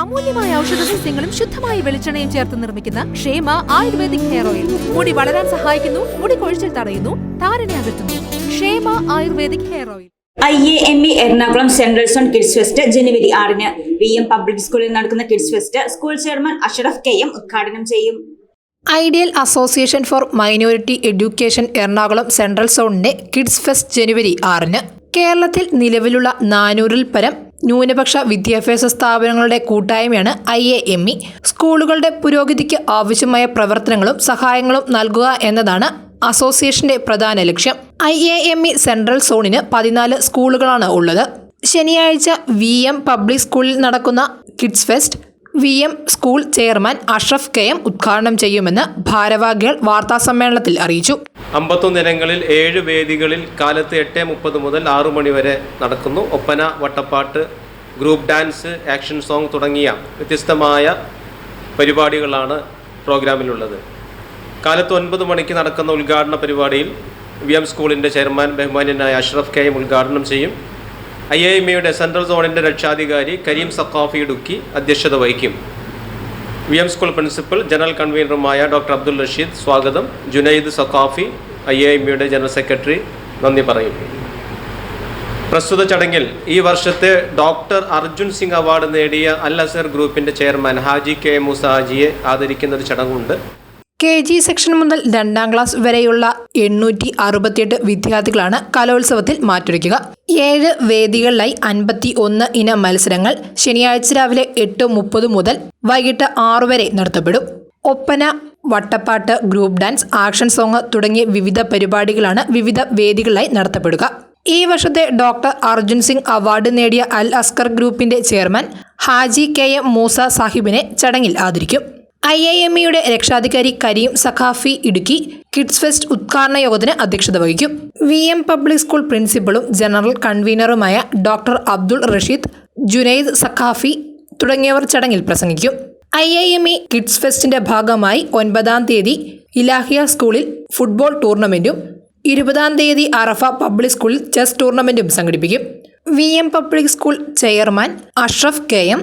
അമൂല്യമായ ഔഷധ സസ്യങ്ങളും ശുദ്ധമായ വെളിച്ചെണ്ണയും ചേർത്ത് നിർമ്മിക്കുന്ന ക്ഷേമ ആയുർവേദിക് ഹെയർ ഓയിൽ. മുടി വളരാൻ സഹായിക്കുന്നു മുടി കൊഴിച്ചിൽ തടയുന്നു താരനെ അകറ്റുന്നു. Kshema ayurvedic hair oil. I A M E Ernakulam central zone kids fest ജനുവരി ആറിന്. വി എം പബ്ലിക് സ്കൂളിൽ നടക്കുന്ന kids fest school chairman Ashraf K M ഉദ്ഘാടനം ചെയ്യും. Ideal association for minority education Ernakulam central സോണിന്റെ കിഡ്സ് ഫെസ്റ്റ് ജനുവരി ആറിന്. കേരളത്തിൽ നിലവിലുള്ള നാനൂറിൽ പരം ന്യൂനപക്ഷ വിദ്യാഭ്യാസ സ്ഥാപനങ്ങളുടെ കൂട്ടായ്മയാണ് ഐ എ എം ഇ. സ്കൂളുകളുടെ പുരോഗതിക്ക് ആവശ്യമായ പ്രവർത്തനങ്ങളും സഹായങ്ങളും നൽകുക എന്നതാണ് അസോസിയേഷന്റെ പ്രധാന ലക്ഷ്യം. I A M E central സോണിന് പതിനാല് സ്കൂളുകളാണ് ഉള്ളത്. ശനിയാഴ്ച വി എം പബ്ലിക് സ്കൂളിൽ നടക്കുന്ന kids fest V M school chairman Ashraf K M ഉദ്ഘാടനം ചെയ്യുമെന്ന് ഭാരവാഹികൾ വാർത്താസമ്മേളനത്തിൽ അറിയിച്ചു. അമ്പത്തൊന്ന് ഇനങ്ങളിൽ ഏഴ് വേദികളിൽ കാലത്ത് എട്ട് മുപ്പത് മുതൽ ആറു മണിവരെ നടക്കുന്നു. Oppana Vattappattu group dance action song തുടങ്ങിയ വ്യത്യസ്തമായ പരിപാടികളാണ് പ്രോഗ്രാമിലുള്ളത്. കാലത്ത് ഒൻപത് മണിക്ക് നടക്കുന്ന ഉദ്ഘാടന പരിപാടിയിൽ വി എം സ്കൂളിന്റെ ചെയർമാൻ ബഹുമാന്യനായ അഷ്റഫ് കെയും ഉദ്ഘാടനം ചെയ്യും. ഐ ഐ എം സെൻട്രൽ സോണിന്റെ രക്ഷാധികാരി കരീം സഖാഫി ഇടുക്കി അധ്യക്ഷത വഹിക്കും. V M school principal general കൺവീനറുമായ doctor Abdul Rasheed സ്വാഗതം. Junaid Sakhafi I A M യുടെ ജനറൽ സെക്രട്ടറി നന്ദി പറയും പ്രസ്തുത ചടങ്ങിൽ ഈ വർഷത്തെ ഡോക്ടർ അർജുൻ സിംഗ് അവാർഡ് നേടിയ അൽ അസർ ഗ്രൂപ്പിന്റെ ചെയർമാൻ ഹാജി കെ മുസാജിയെ ആദരിക്കുന്ന ഒരു ചടങ്ങുണ്ട്. കെ ജി സെക്ഷൻ മുതൽ രണ്ടാം ക്ലാസ് വരെയുള്ള എണ്ണൂറ്റി അറുപത്തിയെട്ട് വിദ്യാർത്ഥികളാണ് കലോത്സവത്തിൽ മാറ്റുരയ്ക്കുക ഏഴ് വേദികളിലായി അൻപത്തി ഒന്ന് ഇന മത്സരങ്ങൾ ശനിയാഴ്ച രാവിലെ എട്ട് മുപ്പത് മുതൽ വൈകിട്ട് ആറു വരെ നടത്തപ്പെടും. Oppana Vattappattu group dance action song തുടങ്ങിയ വിവിധ പരിപാടികളാണ് വിവിധ വേദികളിലായി നടത്തപ്പെടുക. ഈ വർഷത്തെ ഡോക്ടർ അർജുൻ സിംഗ് അവാർഡ് നേടിയ അൽ അസ്കർ ഗ്രൂപ്പിന്റെ chairman Haji K M Moosa സാഹിബിനെ ചടങ്ങിൽ ആദരിക്കും. ഐ ഐ എം ഇയുടെ രക്ഷാധികാരി കരീം സഖാഫി ഇടുക്കി കിഡ്സ് ഫെസ്റ്റ് ഉദ്ഘാടന യോഗത്തിന് അധ്യക്ഷത വഹിക്കും. വി എം പബ്ലിക് സ്കൂൾ പ്രിൻസിപ്പളും ജനറൽ കൺവീനറുമായ ഡോക്ടർ അബ്ദുൾ റഷീദ് ജുനൈദ് സഖാഫി തുടങ്ങിയവർ ചടങ്ങിൽ പ്രസംഗിക്കും. I I M E kids ഫെസ്റ്റിന്റെ ഭാഗമായി ഒൻപതാം തീയതി ഇലാഹിയ സ്കൂളിൽ ഫുട്ബോൾ ടൂർണമെന്റും ഇരുപതാം തീയതി അറഫ പബ്ലിക് സ്കൂളിൽ ചെസ് ടൂർണമെന്റും സംഘടിപ്പിക്കും. V M public school chairman Ashraf K M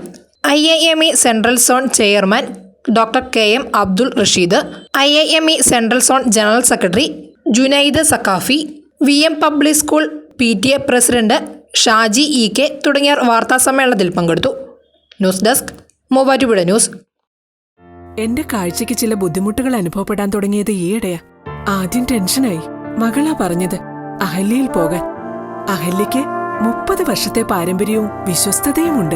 I I M E central zone chairman doctor K M Abdul Rasheed I I M E central zone general secretary Junaid Sakafi V M public school P T A president Shaji E K തുടങ്ങിയവർ വാർത്താസമ്മേളനത്തിൽ പങ്കെടുത്തു. News desk Muvattupuzha news. എന്റെ കാഴ്ചയ്ക്ക് ചില ബുദ്ധിമുട്ടുകൾ അനുഭവപ്പെടാൻ തുടങ്ങിയത് ഈയിടെയാ. ആദ്യം ടെൻഷനായി. മകളാ പറഞ്ഞത് അഹല്യയിൽ പോകാൻ. അഹല്യയ്ക്ക് മുപ്പത് വർഷത്തെ പാരമ്പര്യവും വിശ്വസ്തതയുമുണ്ട്.